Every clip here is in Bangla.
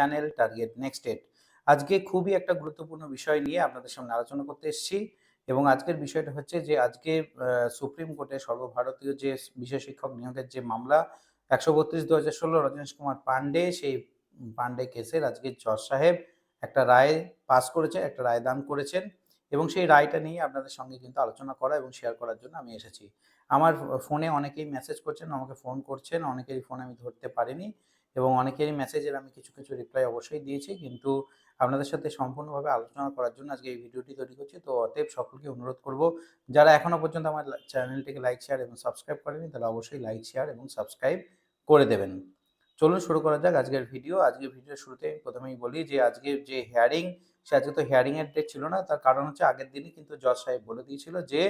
চ্যানেল টার্গেট নেক্সট ডেট আজকে খুবই একটা গুরুত্বপূর্ণ বিষয় নিয়ে আপনাদের সামনে আলোচনা করতে এসেছি এবং আজকের বিষয়টা হচ্ছে যে আজকে সুপ্রিম কোর্টে সর্বভারতীয় যে বিশেষ শিক্ষক নিয়োগের যে মামলা, একশো বত্রিশ দু হাজার ষোলো রজনীশ কুমার পান্ডে, সেই পান্ডে কেসের আজকে জজ সাহেব একটা রায় পাস করেছে একটা রায় দান করেছেন এবং সেই রায়টা নিয়ে আপনাদের সঙ্গে কিন্তু আলোচনা করা এবং শেয়ার করার জন্য আমি এসেছি। আমার ফোনে অনেকেই মেসেজ করছেন, আমাকে ফোন করছেন, অনেকেরই ফোন আমি ধরতে পারিনি। এবং অনেকেরই মেসেজের আমি কিছু কিছু রিপ্লাই অবশ্যই দিয়েছি। কিন্তু আপনাদের সাথে সম্পূর্ণভাবে আলোচনা করার জন্য আজকে এই ভিডিওটি তৈরি করছি। তো অতএব সকলকে অনুরোধ করব, যারা এখনও পর্যন্ত আমার চ্যানেলটিকে লাইক শেয়ার এবং সাবস্ক্রাইব করেনি তারা অবশ্যই লাইক শেয়ার এবং সাবস্ক্রাইব করে দেবেন। চলুন শুরু করা যাক আজকের ভিডিও আজকের ভিডিও শুরুতে প্রথমেই বলি যে আজকের যে হেয়ারিং সে আজকে তো হেয়ারিংয়ের ডেট ছিল না, তার কারণ হচ্ছে আগের দিনই কিন্তু জজ সাহেব বলে দিয়েছিল যে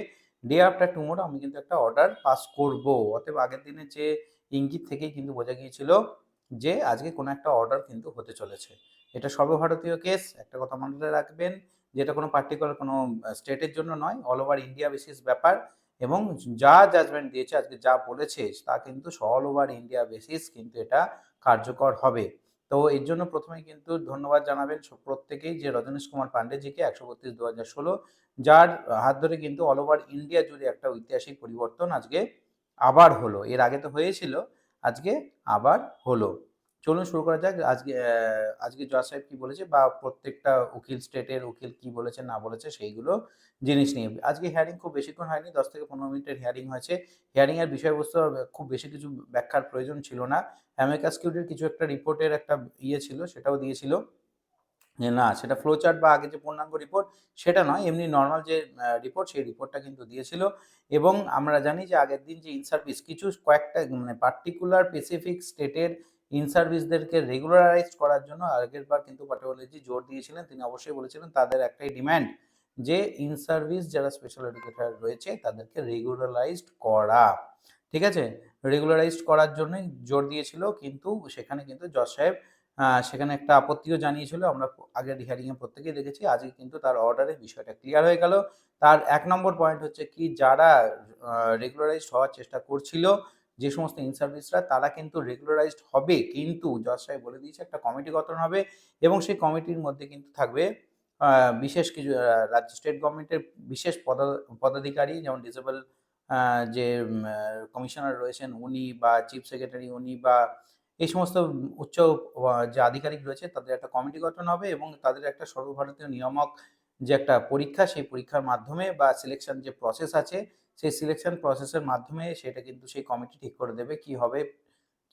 ডে আফটার টুমোরো আমি কিন্তু একটা অর্ডার পাস করব। অতএব আগের দিনের যে ইঙ্গিত থেকেই কিন্তু বোঝা গিয়েছিল যে আজকে কোনো একটা অর্ডার কিন্তু হতে চলেছে। এটা সর্বভারতীয় কেস একটা কথা মনে রাখবেন যেটা কোনো পার্টিকুলার কোনো স্টেটের জন্য নয় অল ওভার ইন্ডিয়া বেসিস ব্যাপার এবং যা জাজমেন্ট দিয়েছে, আজকে যা বলেছে তা কিন্তু অল ওভার ইন্ডিয়া বেসিস কিন্তু এটা কার্যকর হবে। তো এর জন্য প্রথমে কিন্তু ধন্যবাদ জানাবেন প্রত্যেকেই যে রজনীশ কুমার পান্ডেজিকে একশো বত্রিশ দু হাজার ষোলো, যার হাত ধরে কিন্তু অল ওভার ইন্ডিয়া জুড়ে একটা ঐতিহাসিক পরিবর্তন আজকে আবার হলো। এর আগে তো হয়েছিল, আজকে আবার হলো। চলুন শুরু করা যাক। আজকে আজকে জজ সাহেব কি বলেছে বা প্রত্যেকটা উকিল স্টেটের উকিল কি বলেছে, না বলেছে, সেইগুলো জিনিস নিয়ে। আজকে হিয়ারিং খুব বেশিক্ষণ হয়নি, দশ থেকে পনেরো মিনিটের হিয়ারিং হয়েছে। হিয়ারিং এর বিষয়বস্তু খুব বেশি কিছু ব্যাখ্যার প্রয়োজন ছিল না। অ্যামেকাস কিউরির কিছু একটা রিপোর্টের একটা ইয়ে ছিল, সেটাও দিয়েছিল। যে না, সেটা ফ্লোচার্ট বা আগে যে পূর্ণাঙ্গ রিপোর্ট, সেটা নয়, এমনি নর্মাল যে রিপোর্ট, সেই রিপোর্টটা কিন্তু দিয়েছিল। এবং আমরা জানি যে আগের দিন যে ইন সার্ভিস কিছু, কয়েকটা মানে পার্টিকুলার স্পেসিফিক স্টেটের ইন সার্ভিসদেরকে রেগুলারাইজ করার জন্য আগের বার কিন্তু পাটোয়ালিজি জোর দিয়েছিলেন, তিনি অবশ্যই বলেছিলেন তাদের একটাই ডিম্যান্ড যে ইন সার্ভিস যারা স্পেশাল এডুকেটার রয়েছে তাদেরকে রেগুলারাইজড করা। ঠিক আছে? রেগুলারাইজড করার জন্যই জোর দিয়েছিল, কিন্তু সেখানে কিন্তু জজ সাহেব সেখানে একটা আপত্তিও জানিয়েছিল। আমরা আগের হিয়ারিংয়ে প্রত্যেকেই দেখেছি, আজকে কিন্তু তার অর্ডারে বিষয়টা ক্লিয়ার হয়ে গেল। তার এক নম্বর পয়েন্ট হচ্ছে কি, যারা রেগুলারাইজড হওয়ার চেষ্টা করছিল যে সমস্ত ইন সার্ভিসরা তারা কিন্তু রেগুলারাইজড হবে, কিন্তু জজ সাহেব বলে দিয়েছে একটা কমিটি গঠন হবে এবং সেই কমিটির মধ্যে কিন্তু থাকবে বিশেষ কিছু রাজ্য স্টেট গভর্নমেন্টের বিশেষ পদাধিকারী যেমন ডিসেবল যে কমিশনার রয়েছেন উনি বা চিফ সেক্রেটারি উনি বা এই সমস্ত উচ্চ যে আধিকারিক রয়েছে, তাদের একটা কমিটি গঠন হবে এবং তাদের একটা সর্বভারতীয় নিয়ামক যে একটা পরীক্ষা, সেই পরীক্ষার মাধ্যমে বা সিলেকশন যে প্রসেস আছে সেই সিলেকশন প্রসেসের মাধ্যমে সেটা কিন্তু সেই কমিটি ঠিক করে দেবে কি হবে,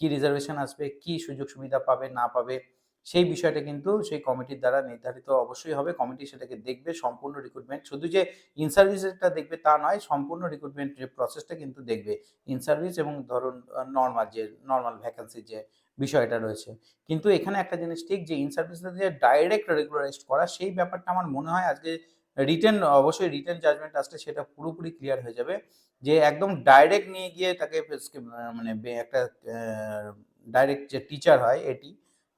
কি রিজার্ভেশন আসবে, কি সুযোগ সুবিধা পাবে, না পাবে। সেই বিষয়টা কিন্তু সেই কমিটির দ্বারা নির্ধারিত অবশ্যই হবে। কমিটি সেটাকে দেখবে, সম্পূর্ণ রিক্রুটমেন্ট শুধু যে ইন সার্ভিসেসটা দেখবে তা নয়, সম্পূর্ণ রিক্রুটমেন্ট যে প্রসেসটা কিন্তু দেখবে। ইন সার্ভিস এবং ধরুন নর্মাল যে নর্মাল ভ্যাকেন্সির যে বিষয়টা রয়েছে। কিন্তু এখানে একটা জিনিস ঠিক যে ইন সার্ভিসে যে ডাইরেক্ট রেগুলারাইজড করা, সেই ব্যাপারটা আমার মনে হয় আজকে রিটেন অবশ্যই রিটেন জাজমেন্ট আসলে সেটা পুরোপুরি ক্লিয়ার হয়ে যাবে। যে একদম ডাইরেক্ট নিয়ে গিয়ে তাকে মানে একটা ডাইরেক্ট যে টিচার হয় এটি,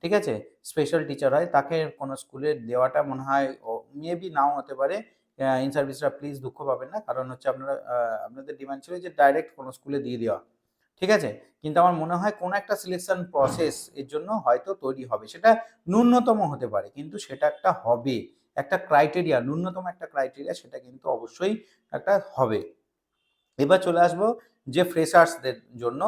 ঠিক আছে? স্পেশাল টিচার হয়, তাকে কোনো স্কুলে দেওয়াটা মনে হয় মেবি নাও হতে পারে। ইন সার্ভিসরা প্লিজ দুঃখ পাবেন না, কারণ হচ্ছে আপনারা আপনাদের ডিমান্ড ছিল যে ডাইরেক্ট কোনো স্কুলে দিয়ে দেওয়া, ঠিক আছে? কিন্তু আমার মনে হয় কোনো একটা সিলেকশন প্রসেস এর জন্য হয়তো তৈরি হবে। সেটা ন্যূনতম হতে পারে, কিন্তু সেটা একটা হবে। একটা ক্রাইটেরিয়া ন্যূনতম একটা ক্রাইটেরিয়া সেটা কিন্তু অবশ্যই একটা হবে। এবার চলে আসব যে ফ্রেশার্সদের জন্য,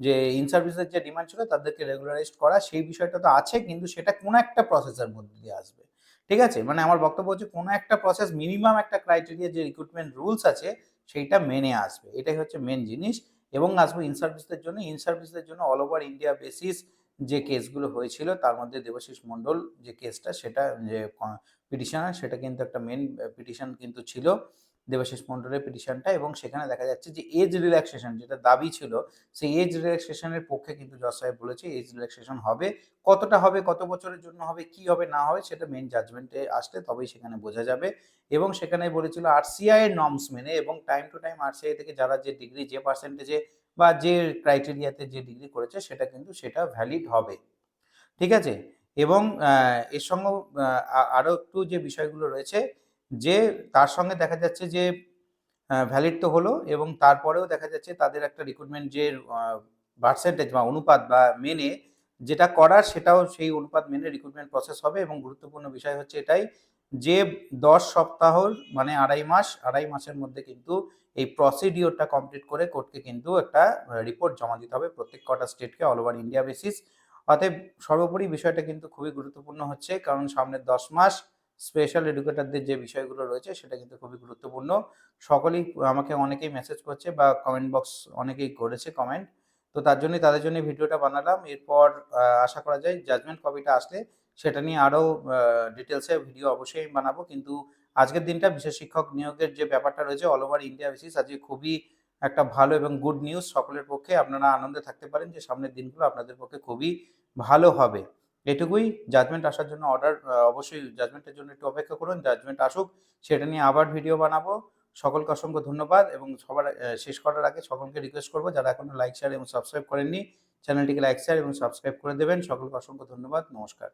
যে ইন সার্ভিসের যে ডিমান্ড ছিল তাদেরকে রেগুলারাইজড করা, সেই বিষয়টা তো আছে, কিন্তু সেটা কোনো একটা প্রসেসের মধ্যে দিয়ে আসবে। ঠিক আছে? মানে আমার বক্তব্য হচ্ছে কোনো একটা প্রসেস মিনিমাম একটা ক্রাইটেরিয়া যে রিক্রুটমেন্ট রুলস আছে, সেইটা মেনে আসবে। এটাই হচ্ছে মেন জিনিস। এবং আসব ইন সার্ভিসদের জন্য। ইন সার্ভিসদের জন্য অল ওভার ইন্ডিয়া বেসিস যে কেসগুলো হয়েছিল, তার মধ্যে দেবাশিস মণ্ডল যে কেসটা সেটা যে পিটিশনার সেটা কিন্তু একটা মেন পিটিশন কিন্তু ছিল দেবাশিস মন্ডলের পিটিশনটা এবং সেখানে দেখা যাচ্ছে যে এজ রিল্যাক্সেশন যেটা দাবি ছিল, সেই এজ রিল্যাক্সেশনের পক্ষে কিন্তু জজ সাহেব বলেছে এজ রিল্যাক্সেশন হবে, কতটা হবে, কত বছরের জন্য হবে, কি হবে, না হবে, সেটা মেন জাজমেন্টে আসলে তবেই সেখানে বোঝা যাবে এবং সেখানে বলেছিল আরসিআই এর নর্মস মেনে এবং টাইম টু টাইম আরসিআই থেকে যারা যে ডিগ্রি যে পার্সেন্টেজে বা যে ক্রাইটেরিয়াতে যে ডিগ্রি করেছে, সেটা কিন্তু সেটা ভ্যালিড হবে। ঠিক আছে? এবং এর সঙ্গে আরও একটু যে বিষয়গুলো রয়েছে যে তার সঙ্গে দেখা যাচ্ছে যে ভ্যালিড তো হলো এবং তারপরেও দেখা যাচ্ছে তাদের একটা রিক্রুটমেন্ট যে পার্সেন্টেজ বা অনুপাত বা মেনে যেটা করার সেটাও সেই অনুপাত মেনে রিক্রুটমেন্ট প্রসেস হবে এবং গুরুত্বপূর্ণ বিষয় হচ্ছে এটাই যে দশ সপ্তাহ মানে আড়াই মাস, আড়াই মাসের মধ্যে কিন্তু এই প্রসিডিওরটা কমপ্লিট করে কোর্টকে কিন্তু একটা রিপোর্ট জমা দিতে হবে প্রত্যেক কটা স্টেটকে অল ওভার ইন্ডিয়া বেসিস অতএব সর্বোপরি বিষয়টা কিন্তু খুবই গুরুত্বপূর্ণ হচ্ছে, কারণ সামনের দশ মাস স্পেশাল এডুকেটরদের যে বিষয়গুলো রয়েছে সেটা কিন্তু খুবই গুরুত্বপূর্ণ। সকলেই আমাকে অনেকেই মেসেজ করছে বা কমেন্ট বক্স অনেকেই করেছে কমেন্ট তো তার জন্যই তাদের জন্য ভিডিওটা বানালাম। এরপর আশা করা যায় জাজমেন্ট কপিটা আসলে সেটা নিয়ে আরও ডিটেলসে ভিডিও অবশ্যই বানাবো। কিন্তু আজকের দিনটা বিশেষ শিক্ষক নিয়োগের যে ব্যাপারটা রয়েছে অল ওভার ইন্ডিয়া বেসিস আজকে খুবই একটা ভালো এবং গুড নিউজ সকলের পক্ষে আপনারা আনন্দে থাকতে পারেন যে সামনের দিনগুলো আপনাদের পক্ষে খুবই ভালো হবে। এটুকুই জাজমেন্ট আসার জন্য অর্ডার অবশ্যই জাজমেন্টের জন্য একটু অপেক্ষা করুন জাজমেন্ট আসুক, সেটা নিয়ে আবার ভিডিও বানাবো। সকলকে অসংখ্য ধন্যবাদ এবং সবার শেষ করার আগে সকলকে রিকোয়েস্ট করব যারা এখনও লাইক শেয়ার এবং সাবস্ক্রাইব করেননি চ্যানেলটিকে লাইক শেয়ার এবং সাবস্ক্রাইব করে দেবেন। সকলকে অসংখ্য ধন্যবাদ, নমস্কার।